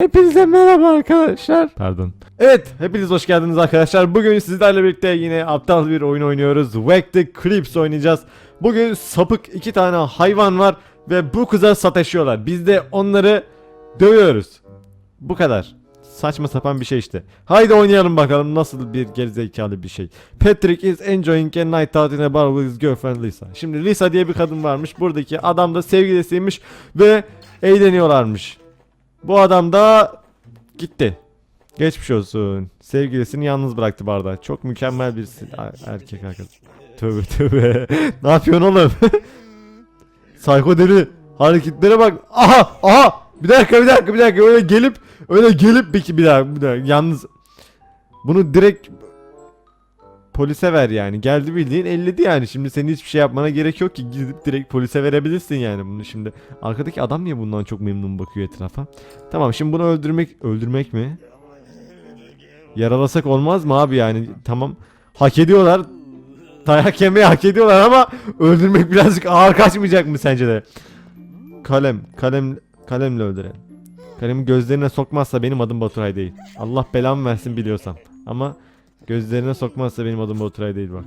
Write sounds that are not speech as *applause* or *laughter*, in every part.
Hepinize merhaba arkadaşlar. Pardon. Evet, hepiniz hoş geldiniz arkadaşlar. Bugün sizlerle birlikte yine aptal bir oyun oynuyoruz. Whack the Creeps oynayacağız. Bugün sapık iki tane hayvan var ve bu kıza sataşıyorlar. Biz de onları dövüyoruz. Bu kadar. Saçma sapan bir şey işte. Haydi oynayalım bakalım nasıl bir gerizekalı bir şey. Patrick is enjoying a night out in a bar with his girlfriend Lisa. Şimdi Lisa diye bir kadın varmış. Buradaki adam da sevgilisiymiş ve eğleniyorlarmış. Bu adam da gitti. Geçmiş olsun. Sevgilisini yalnız bıraktı barda. Çok mükemmel bir er- erkek arkadaş. Tövbe tövbe. *laughs* ne yapıyorsun oğlum? *laughs* Psycho deli. Hareketlere bak. Aha aha. Bir dakika bir dakika bir dakika. Öyle gelip öyle gelip peki bir dakika bir dakika. Yalnız bunu direkt polise ver yani. Geldi bildiğin elledi yani. Şimdi senin hiçbir şey yapmana gerek yok ki. Gidip direkt polise verebilirsin yani bunu şimdi. Arkadaki adam niye bundan çok memnun bakıyor etrafa? Tamam şimdi bunu öldürmek öldürmek mi? Yaralasak olmaz mı abi yani? Tamam. Hak ediyorlar. Dayak yemeyi hak ediyorlar ama öldürmek birazcık ağır kaçmayacak mı sence de? Kalem, kalem, kalemle öldürelim. Kalemi gözlerine sokmazsa benim adım Baturay değil. Allah belamı versin biliyorsam. Ama gözlerine sokmazsa benim adım Baturay değil bak.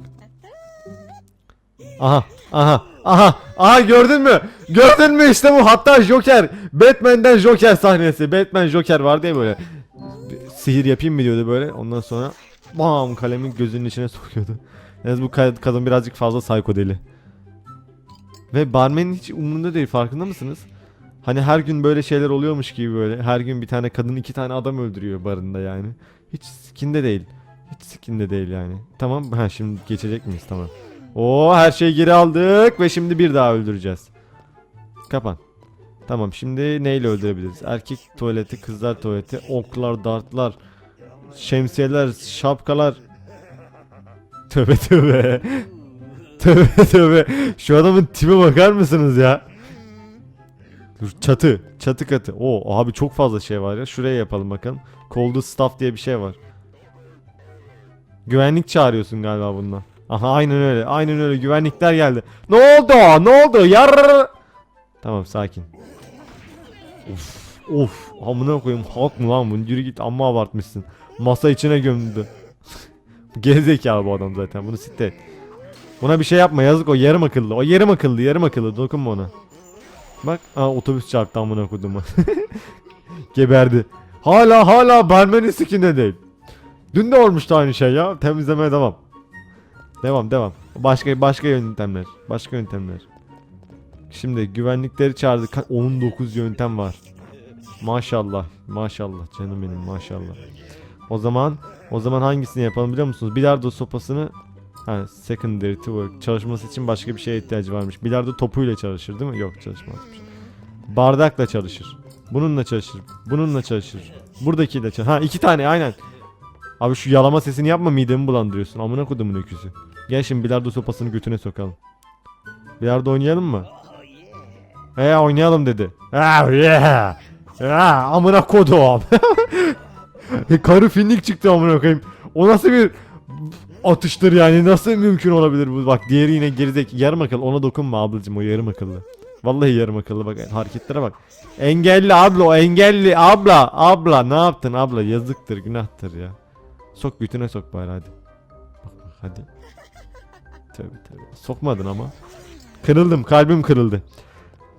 Aha, aha, aha, aha gördün mü? Gördün mü işte bu hatta Joker. Batman'den Joker sahnesi. Batman Joker vardı ya böyle. Sihir yapayım mı diyordu böyle. Ondan sonra bam kalemin gözünün içine sokuyordu. Yalnız bu ka- kadın birazcık fazla psycho deli. Ve barmenin hiç umurunda değil farkında mısınız? Hani her gün böyle şeyler oluyormuş gibi böyle. Her gün bir tane kadın iki tane adam öldürüyor barında yani. Hiç skinde değil. Hiç skinde değil yani. Tamam ha şimdi geçecek miyiz tamam. Oo her şeyi geri aldık ve şimdi bir daha öldüreceğiz. Kapan. Tamam şimdi neyle öldürebiliriz? Erkek tuvaleti, kızlar tuvaleti, oklar, dartlar, şemsiyeler, şapkalar. Tövbe tövbe. tövbe tövbe. Şu adamın tipe bakar mısınız ya? Dur çatı. Çatı katı. Oo abi çok fazla şey var ya. Şuraya yapalım bakalım. Cold staff diye bir şey var. Güvenlik çağırıyorsun galiba bundan. Aha aynen öyle. Aynen öyle. Güvenlikler geldi. Ne oldu? Ne oldu? Yar. Tamam sakin. Of. Of. Amına koyayım. Halk mı lan bu? Yürü git amma abartmışsın. Masa içine gömdü. *laughs* Gerizekalı bu adam zaten. Bunu sitte et. Buna bir şey yapma yazık o yarım akıllı. O yarım akıllı yarım akıllı dokunma ona. Bak aa, otobüs çarptı amına koydum. *laughs* Geberdi. Hala hala barmenin sikinde değil. Dün de olmuştu aynı şey ya. Temizlemeye devam. Devam devam. Başka başka yöntemler. Başka yöntemler. Şimdi güvenlikleri çağırdık. Ka- 19 yöntem var. Maşallah. Maşallah canım benim maşallah. O zaman o zaman hangisini yapalım biliyor musunuz? Bilardo sopasını ha, secondary to work çalışması için başka bir şeye ihtiyacı varmış. Bilardo topuyla çalışır değil mi? Yok çalışmazmış. Bardakla çalışır. Bununla çalışır. Bununla çalışır. Buradakiyle çalışır. Ha iki tane aynen. Abi şu yalama sesini yapma midemi bulandırıyorsun. Amına kodumun öküzü. Gel şimdi bilardo sopasını götüne sokalım. Bilardo oynayalım mı? He oynayalım dedi. Ha yeah. Ha amına kodum. *laughs* E, Karı finlik çıktı amına koyayım. O nasıl bir atıştır yani nasıl mümkün olabilir bu? Bak diğeri yine gerizek yarım akıllı ona dokunma ablacım o yarım akıllı. Vallahi yarım akıllı bak hareketlere bak. Engelli abla o engelli abla abla ne yaptın abla yazıktır günahtır ya. Sok götüne sok bari hadi. Bak bak hadi. *laughs* Tövbe tövbe. Sokmadın ama. Kırıldım kalbim kırıldı.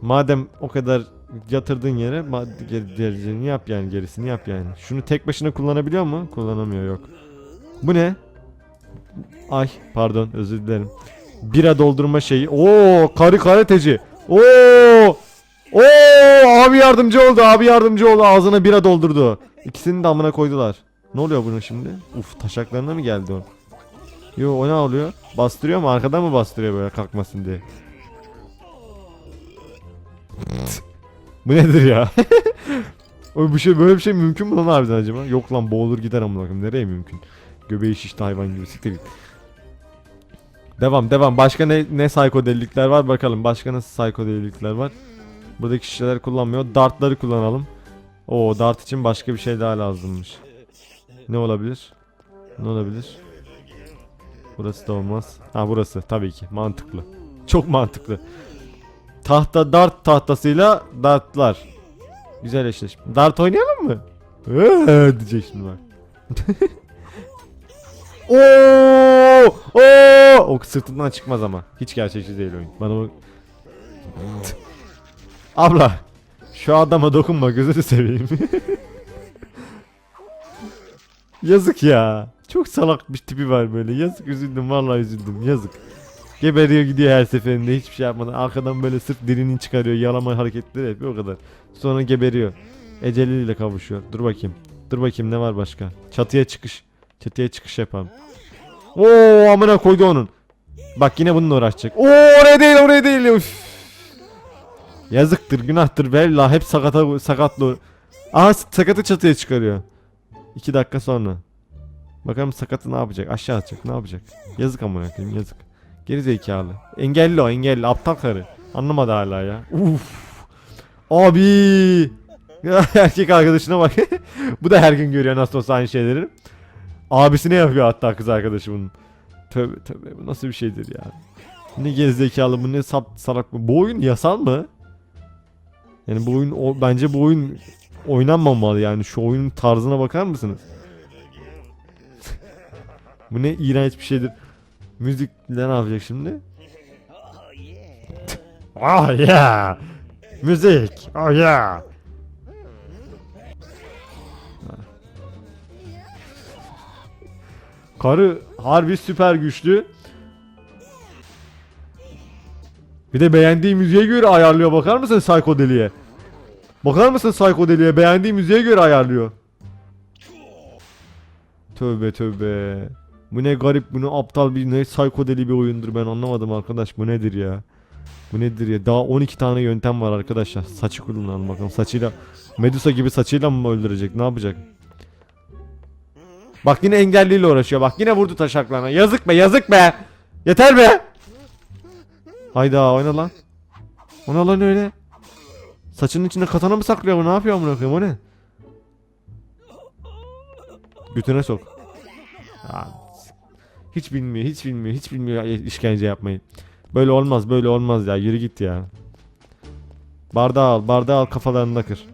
Madem o kadar yatırdığın yere gerisini yap yani gerisini yap yani. Şunu tek başına kullanabiliyor mu? Kullanamıyor yok. Bu ne? Ay pardon özür dilerim. Bira doldurma şeyi. Oo karı karateci. Oo! Oo abi yardımcı oldu. Abi yardımcı oldu. Ağzına bira doldurdu. İkisini de amına koydular. Ne oluyor bunun şimdi? Uf taşaklarına mı geldi o? Yo o ne oluyor? Bastırıyor mu? Arkadan mı bastırıyor böyle kalkmasın diye? Bu nedir ya? *laughs* o bir şey böyle bir şey mümkün mü lan harbiden acaba? Yok lan boğulur gider amına koyayım. Nereye mümkün? Göbeği şişti hayvan gibi siktir. Devam devam. Başka ne ne psikodelikler var bakalım. Başka nasıl psikodelikler var? Buradaki şişeler kullanmıyor. Dartları kullanalım. Oo dart için başka bir şey daha lazımmış. Ne olabilir? Ne olabilir? Burası da olmaz. Ha burası tabii ki mantıklı. Çok mantıklı. Tahta dart tahtasıyla dartlar. Güzel eşleşme. Dart oynayalım mı? Ee, diyecek şimdi bak. *laughs* Oo! Oo! O sırtından çıkmaz ama. Hiç gerçekçi değil oyun. Bana o... *laughs* Abla. Şu adama dokunma gözünü seveyim. *laughs* Yazık ya. Çok salak bir tipi var böyle. Yazık üzüldüm vallahi üzüldüm. Yazık. Geberiyor gidiyor her seferinde hiçbir şey yapmadan. Arkadan böyle sırf dilini çıkarıyor. Yalama hareketleri yapıyor o kadar. Sonra geberiyor. Eceliyle kavuşuyor. Dur bakayım. Dur bakayım ne var başka. Çatıya çıkış. Çatıya çıkış yapalım. Oo amına koydu onun. Bak yine bununla uğraşacak. Oo oraya değil oraya değil. Üf. Yazıktır günahtır bella hep sakata sakatlı. Aha sakatı çatıya çıkarıyor. 2 dakika sonra. Bakalım sakatı ne yapacak? Aşağı atacak. Ne yapacak? Yazık amına koyayım yazık. Geri zekalı. Engelli o engelli. Aptal karı. Anlamadı hala ya. Uf. Abi. *laughs* Erkek arkadaşına bak. *laughs* bu da her gün görüyor nasıl olsa aynı şeyleri. Abisine yapıyor hatta kız arkadaşı bunun. Tövbe tövbe bu nasıl bir şeydir ya. Ne gerizekalı bu ne sap salak bu. Bu oyun yasal mı? Yani bu oyun o, bence bu oyun oynanmamalı yani şu oyunun tarzına bakar mısınız? bu ne iğrenç bir şeydir. Müzik ne yapacak şimdi? oh yeah. Müzik. Oh yeah. Karı harbi süper güçlü. Bir de beğendiği müziğe göre ayarlıyor. Bakar mısın psikodeliye? Bakar mısın psikodeliye? Beğendiği müziğe göre ayarlıyor. Tövbe tövbe. Bu ne garip, bu ne aptal bir ne psikodeli bir oyundur ben anlamadım arkadaş. Bu nedir ya? Bu nedir ya? Daha 12 tane yöntem var arkadaşlar. Saçı kullanalım bakalım. Saçıyla Medusa gibi saçıyla mı öldürecek? Ne yapacak? Bak yine engelliyle uğraşıyor. Bak yine vurdu taşaklarına. Yazık be, yazık be. Yeter be. Hayda oyna lan. Ona lan öyle. Saçının içinde katana mı saklıyor bu? Ne yapıyor amına koyayım o ne? Götüne sok. Hiç bilmiyor, hiç bilmiyor, hiç bilmiyor işkence yapmayı. Böyle olmaz, böyle olmaz ya. Yürü git ya. Bardağı al, bardağı al kafalarını kır.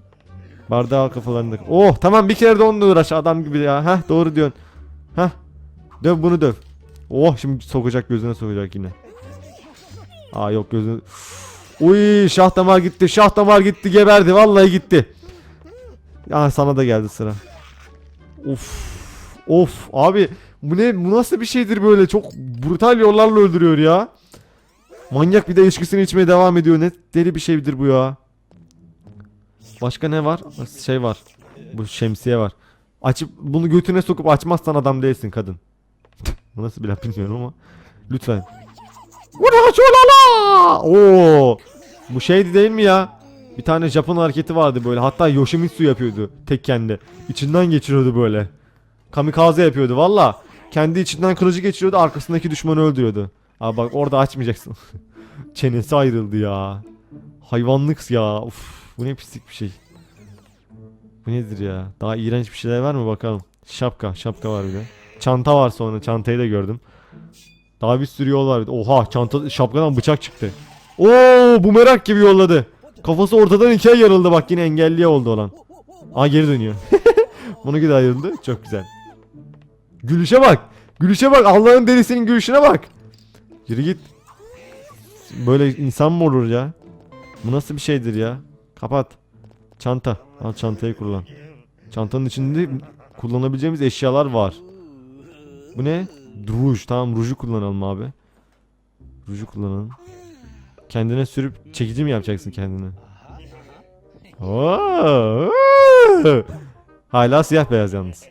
Bardağı al kafalarını kır. Oh tamam bir kere de onunla uğraş adam gibi ya. Heh doğru diyorsun. Heh. Döv bunu döv. Oh şimdi sokacak gözüne sokacak yine. Aa yok gözünü. Uy şah damar gitti. Şah damar gitti geberdi. Vallahi gitti. Ya sana da geldi sıra. Of. Of abi bu ne bu nasıl bir şeydir böyle çok brutal yollarla öldürüyor ya. Manyak bir de içkisini içmeye devam ediyor. Ne deli bir şeydir bu ya. Başka ne var? Şey var. Bu şemsiye var. Açıp bunu götüne sokup açmazsan adam değilsin kadın. *laughs* bu nasıl bir laf bilmiyorum ama. Lütfen. Uraçolala! Oo! Bu şeydi değil mi ya? Bir tane Japon hareketi vardı böyle. Hatta Yoshimitsu yapıyordu tek kendi. İçinden geçiriyordu böyle. Kamikaze yapıyordu valla. Kendi içinden kılıcı geçiriyordu arkasındaki düşmanı öldürüyordu. Abi bak orada açmayacaksın. *laughs* Çenesi ayrıldı ya. Hayvanlık ya. Uf, bu ne pislik bir şey. Bu nedir ya? Daha iğrenç bir şeyler var mı bakalım. Şapka. Şapka var bir de. Çanta var sonra. Çantayı da gördüm. Daha bir sürü yol var. bir de. Oha çanta şapkadan bıçak çıktı. Oo bu merak gibi yolladı. Kafası ortadan ikiye yarıldı bak yine engelliye oldu olan. Aa geri dönüyor. *laughs* Bunu gibi ayrıldı. Çok güzel. Gülüşe bak. Gülüşe bak. Allah'ın delisinin gülüşüne bak. Yürü git. Böyle insan mı olur ya? Bu nasıl bir şeydir ya? Kapat. Çanta. Al çantayı kullan. Çantanın içinde kullanabileceğimiz eşyalar var. Bu ne? Ruj. Tamam ruju kullanalım abi. Ruju kullanalım. Kendine sürüp çekici mi yapacaksın kendine? Oo! Hala siyah beyaz yalnız.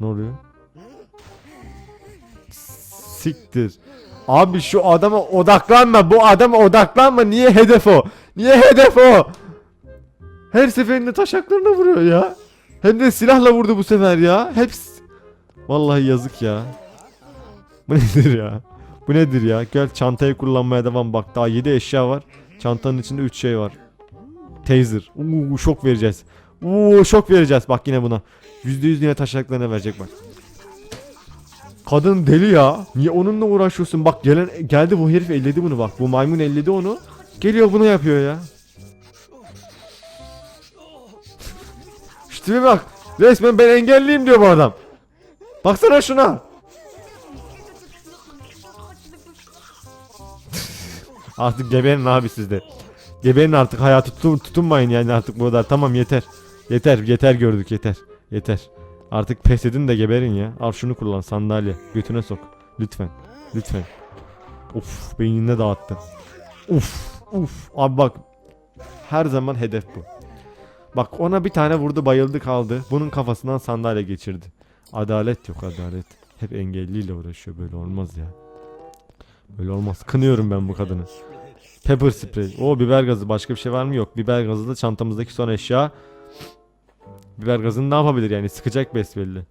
Ne oluyor? Siktir. Abi şu adama odaklanma. Bu adama odaklanma. Niye hedef o? Niye hedef o? Her seferinde taşaklarına vuruyor ya. Hem de silahla vurdu bu sefer ya. Hepsi. Vallahi yazık ya. Bu nedir ya? Bu nedir ya? Gel çantayı kullanmaya devam bak. Daha 7 eşya var. Çantanın içinde 3 şey var. Taser. Uuu şok vereceğiz. Uuu şok vereceğiz. Bak yine buna. %100 yine taşaklarına verecek bak. Kadın deli ya. Niye onunla uğraşıyorsun? Bak gelen geldi bu herif elledi bunu bak. Bu maymun elledi onu. Geliyor bunu yapıyor ya. Tipe bak. Resmen ben engelliyim diyor bu adam. Baksana şuna. Artık geberin abi sizde. Geberin artık hayatı tutun, tutunmayın yani artık bu kadar. Tamam yeter. Yeter yeter gördük yeter. Yeter. Artık pes edin de geberin ya. Al şunu kullan sandalye. Götüne sok. Lütfen. Lütfen. Uf beynine dağıttı. Uf uf. Abi bak. Her zaman hedef bu. Bak ona bir tane vurdu bayıldı kaldı. Bunun kafasından sandalye geçirdi. Adalet yok adalet. Hep engelliyle uğraşıyor böyle olmaz ya. Böyle olmaz. Kınıyorum ben bu kadını. Pepper spray. O biber gazı. Başka bir şey var mı? Yok. Biber gazı da çantamızdaki son eşya. Biber gazını ne yapabilir yani? Sıkacak besbelli.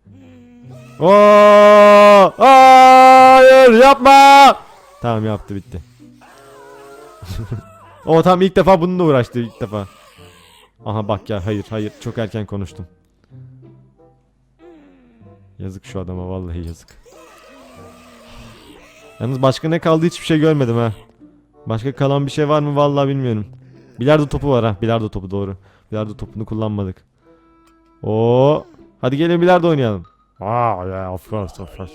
Oo! Hayır yapma! Tamam yaptı bitti. *laughs* o tam ilk defa bununla uğraştı ilk defa. Aha bak ya hayır hayır çok erken konuştum. Yazık şu adama vallahi yazık. Yalnız başka ne kaldı hiçbir şey görmedim ha. Başka kalan bir şey var mı vallahi bilmiyorum. Bilardo topu var ha. Bilardo topu doğru. Bilardo topunu kullanmadık. Oo. Hadi gelin bilardo oynayalım. Ah yeah of course of course.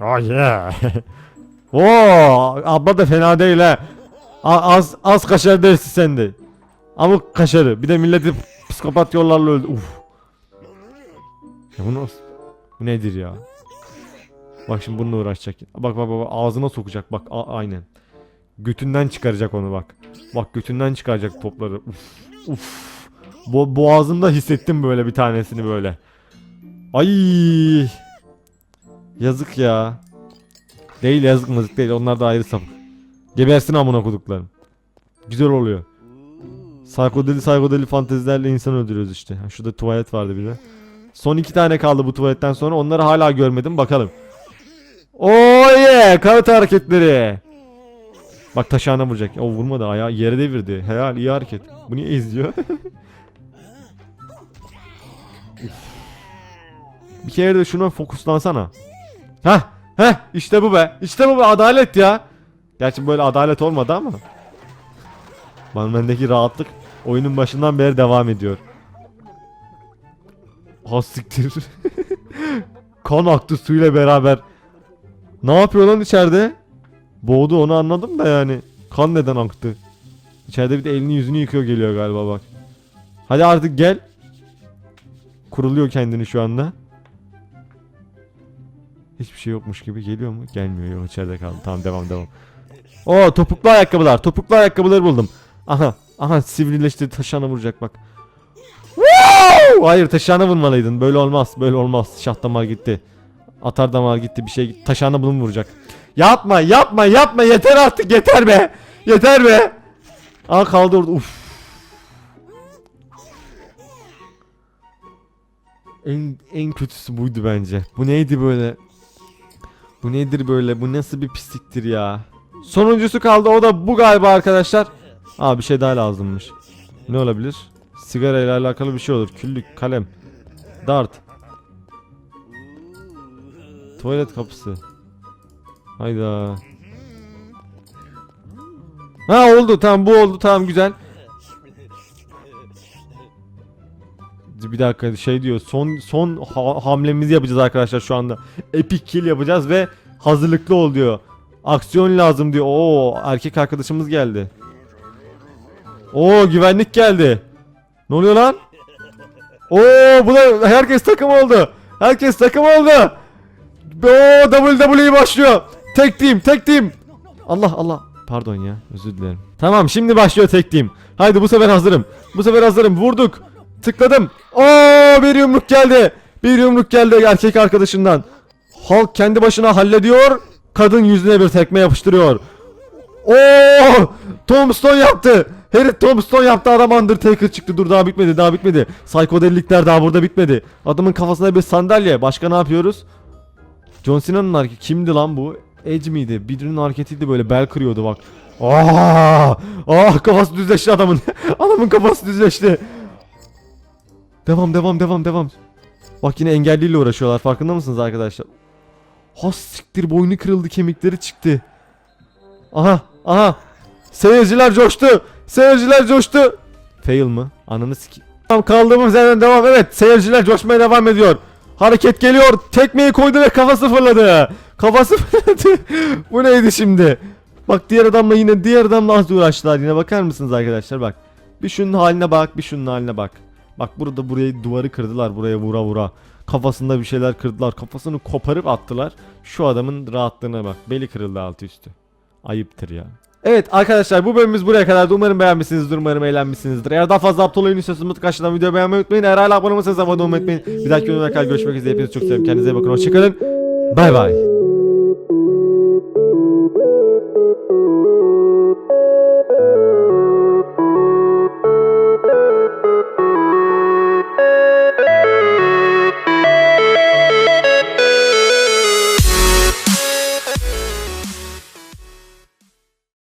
Oh yeah. *laughs* Oo, abla da fena değil ha. Az az kaşar dersi sende. Amık kaşarı. Bir de milleti psikopat yollarla öldü. Uf. Ya bu nasıl? Bu nedir ya? Bak şimdi bununla uğraşacak. Bak bak bak ağzına sokacak bak aynen. Götünden çıkaracak onu bak. Bak götünden çıkaracak topları. Uf. Uf. Bo boğazımda hissettim böyle bir tanesini böyle. Ay. Yazık ya. Değil yazık mızık değil. Onlar da ayrı sapık. Gebersin amına koduklarım. Güzel oluyor. Psikodeli psikodeli fantezilerle insan öldürüyoruz işte. Şurada tuvalet vardı bir de. Son iki tane kaldı bu tuvaletten sonra. Onları hala görmedim. Bakalım. Oh yeah! Karate hareketleri. Bak taşağına vuracak. O vurmadı ayağı yere devirdi. Helal iyi hareket. Bu niye izliyor? *laughs* Bir kere de şuna fokuslansana. Heh heh işte bu be. İşte bu be adalet ya. Gerçi böyle adalet olmadı ama. Bendeki rahatlık oyunun başından beri devam ediyor. Ha siktir. *laughs* kan aktı suyla beraber. Ne yapıyor lan içeride? Boğdu onu anladım da yani. Kan neden aktı? İçeride bir de elini yüzünü yıkıyor geliyor galiba bak. Hadi artık gel. Kuruluyor kendini şu anda. Hiçbir şey yokmuş gibi geliyor mu? Gelmiyor yok içeride kaldı. Tamam devam devam. Oo topuklu ayakkabılar. Topuklu ayakkabıları buldum. Aha. Aha sivrileşti taşağına vuracak bak. Woo! Hayır taşağına vurmalıydın. Böyle olmaz. Böyle olmaz. Şah damar gitti. Atar damar gitti bir şey. Taşağına bunu vuracak? Yapma yapma yapma yeter artık yeter be. Yeter be. Aa kaldı orada. Uf. En, en kötüsü buydu bence. Bu neydi böyle? Bu nedir böyle? Bu nasıl bir pisliktir ya? Sonuncusu kaldı. O da bu galiba arkadaşlar. Aa bir şey daha lazımmış. Ne olabilir? Sigara ile alakalı bir şey olur. Küllük, kalem, dart. Tuvalet kapısı. Hayda. Ha oldu tamam bu oldu tamam güzel. Bir dakika şey diyor son son ha- hamlemizi yapacağız arkadaşlar şu anda. Epic kill yapacağız ve hazırlıklı ol diyor. Aksiyon lazım diyor. Oo erkek arkadaşımız geldi. Oo güvenlik geldi. Ne oluyor lan? Oo bu da herkes takım oldu. Herkes takım oldu. Oo WWE başlıyor. Tek team, tek team. Allah Allah. Pardon ya, özür dilerim. Tamam, şimdi başlıyor tek team. Haydi bu sefer hazırım. Bu sefer hazırım. Vurduk. Tıkladım. Oo bir yumruk geldi. Bir yumruk geldi erkek arkadaşından. Hulk kendi başına hallediyor. Kadın yüzüne bir tekme yapıştırıyor. Oo! Tombstone yaptı. Herif Tombstone yaptı adam Undertaker çıktı. Dur daha bitmedi daha bitmedi. Psikodelikler daha burada bitmedi. Adamın kafasına bir sandalye. Başka ne yapıyoruz? John Cena'nın hareketi kimdi lan bu? Edge miydi? Birinin hareketiydi böyle bel kırıyordu bak. Aa! Ah kafası düzleşti adamın. *laughs* adamın kafası düzleşti. Devam devam devam devam. Bak yine engelliyle uğraşıyorlar. Farkında mısınız arkadaşlar? Ha siktir boynu kırıldı kemikleri çıktı. Aha aha. Seyirciler coştu. Seyirciler coştu. Fail mı? Ananı siki. Tamam kaldığımız yerden devam. Evet seyirciler coşmaya devam ediyor. Hareket geliyor. Tekmeyi koydu ve kafası fırladı. Kafası *laughs* fırladı. Bu neydi şimdi? Bak diğer adamla yine diğer adamla az uğraştılar yine bakar mısınız arkadaşlar bak. Bir şunun haline bak bir şunun haline bak. Bak burada burayı duvarı kırdılar buraya vura vura. Kafasında bir şeyler kırdılar. Kafasını koparıp attılar. Şu adamın rahatlığına bak. Beli kırıldı altı üstü. Ayıptır ya. Evet arkadaşlar bu bölümümüz buraya kadar. Umarım beğenmişsinizdir. Umarım eğlenmişsinizdir. Eğer daha fazla aptal oyun istiyorsanız mutlaka aşağıdan videoyu beğenmeyi unutmayın. Eğer hala abone olmasanız abone olmayı unutmayın. Bir dahaki bölümde görüşmek üzere. Hepinizi çok seviyorum. Kendinize iyi bakın. Hoşçakalın. Bay bay.